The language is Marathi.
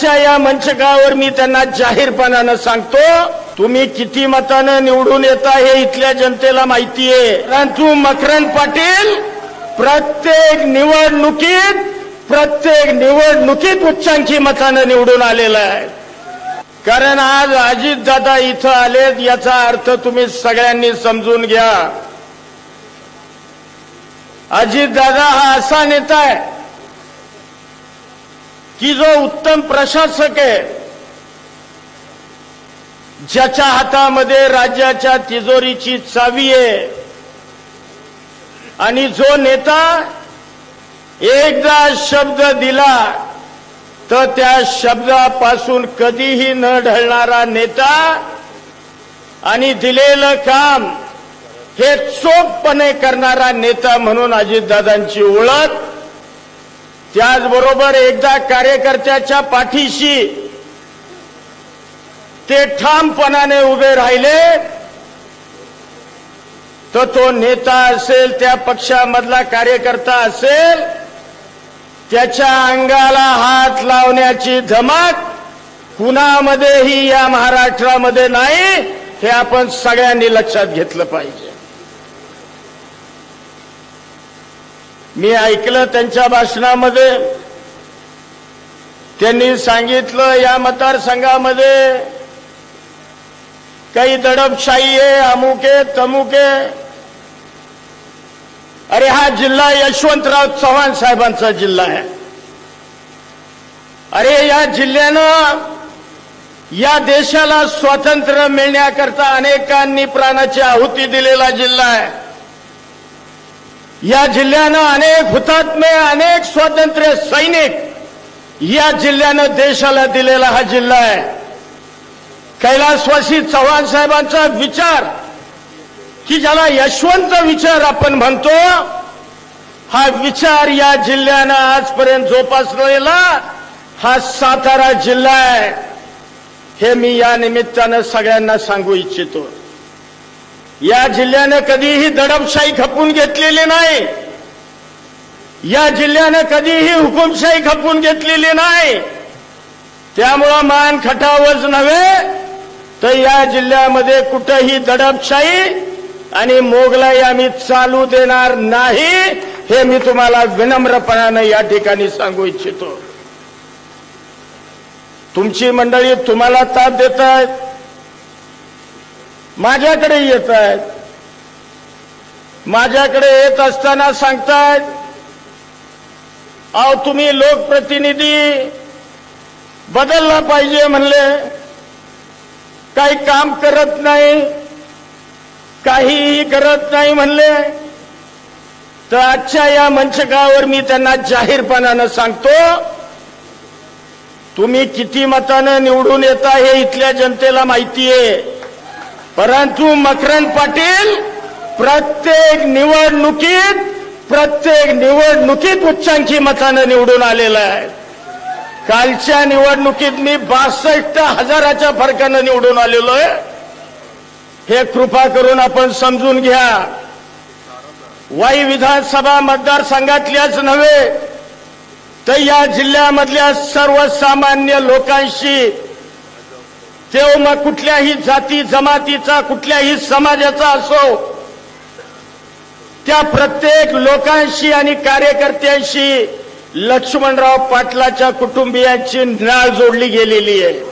आजच्या या मंचकावर मी त्यांना जाहीरपणानं सांगतो तुम्ही किती मतानं निवडून येता हे इथल्या जनतेला माहिती आहे परंतु मकरंद पाटील प्रत्येक निवडणुकीत प्रत्येक निवडणुकीत उच्चांकी मतानं निवडून आलेला आहे. कारण आज अजितदादा इथं आलेत याचा अर्थ तुम्ही सगळ्यांनी समजून घ्या. अजितदादा हा असा नेता आहे की जो उत्तम प्रशासक आहे ज्याच्या हातामध्ये राज्याच्या तिजोरीची चावी आहे आणि जो नेता एकदा शब्द दिला तर त्या शब्दापासून कधीही न ढळणारा नेता आणि दिलेलं काम हे चोखपणे करणारा नेता म्हणून अजितदादांची ओळख त्याचबरोबर एकदा कार्यकर्त्याच्या पाठीशी ते ठामपणाने उभे राहिले तर तो नेता असेल त्या पक्षामधला कार्यकर्ता असेल त्याच्या अंगाला हात लावण्याची धमक कुणामध्येही या महाराष्ट्रामध्ये नाही हे आपण सगळ्यांनी लक्षात घेतलं पाहिजे. मी ऐकलं त्यांच्या भाषणामध्ये. त्यांनी सांगितलं या मतदारसंघामध्ये काही दडपशाही आहे अमुक आहे तमुक आहे. अरे हा जिल्हा यशवंतराव चव्हाण साहेबांचा जिल्हा आहे. अरे या जिल्ह्यानं या देशाला स्वातंत्र्य मिळण्याकरता अनेकांनी प्राणाची आहुती दिलेला जिल्हा आहे. या जिल्ह्यानं अनेक हुतात्मे अनेक स्वातंत्र्य सैनिक या जिल्ह्यानं देशाला दिलेला हा जिल्हा आहे. कैलासवासी चव्हाण साहेबांचा विचार की ज्याला यशवंत विचार आपण म्हणतो हा विचार या जिल्ह्यानं आजपर्यंत जोपासलेला हा सातारा जिल्हा आहे. हे मी या निमित्तानं सगळ्यांना सांगू इच्छितो. या जिल्ह्यानं कधीही दडपशाही खपून घेतलेली नाही. या जिल्ह्यानं कधीही हुकुमशाही खपून घेतलेली नाही. त्यामुळं मान खटावच नव्हे तर या जिल्ह्यामध्ये कुठंही दडपशाही आणि मोगलाई आम्ही चालू देणार नाही हे मी तुम्हाला विनम्रपणानं या ठिकाणी सांगू इच्छितो. तुमची मंडळी तुम्हाला ताप देत आहेत माझ्याकडे येत आहेत माझ्याकडे येत असताना सांगतायत अहो तुम्ही लोकप्रतिनिधी बदलला पाहिजे म्हणले. काही काम करत नाही काहीही करत नाही म्हणले. तर आजच्या या मंचकावर मी त्यांना जाहीरपणानं सांगतो तुम्ही किती मतानं निवडून येता हे इथल्या जनतेला माहिती आहे परंतु मकरंद पाटील प्रत्येक निवडणुकीत प्रत्येक निवडणुकीत उच्चांकी मतानं निवडून आलेला आहे. कालच्या निवडणुकीत मी बासष्ट हजाराच्या फरकानं निवडून आलेलो आहे. हे कृपा करून आपण समजून घ्या. वाई विधानसभा मतदारसंघातल्याच नव्हे तर या जिल्ह्यामधल्या सर्वसामान्य लोकांशी तेव्हा मग कुठल्याही जाती जमातीचा कुठल्याही समाजाचा असो त्या प्रत्येक लोकांशी आणि कार्यकर्त्यांशी लक्ष्मणराव पाटलाच्या कुटुंबियांची नाळ जोडली गेलेली आहे.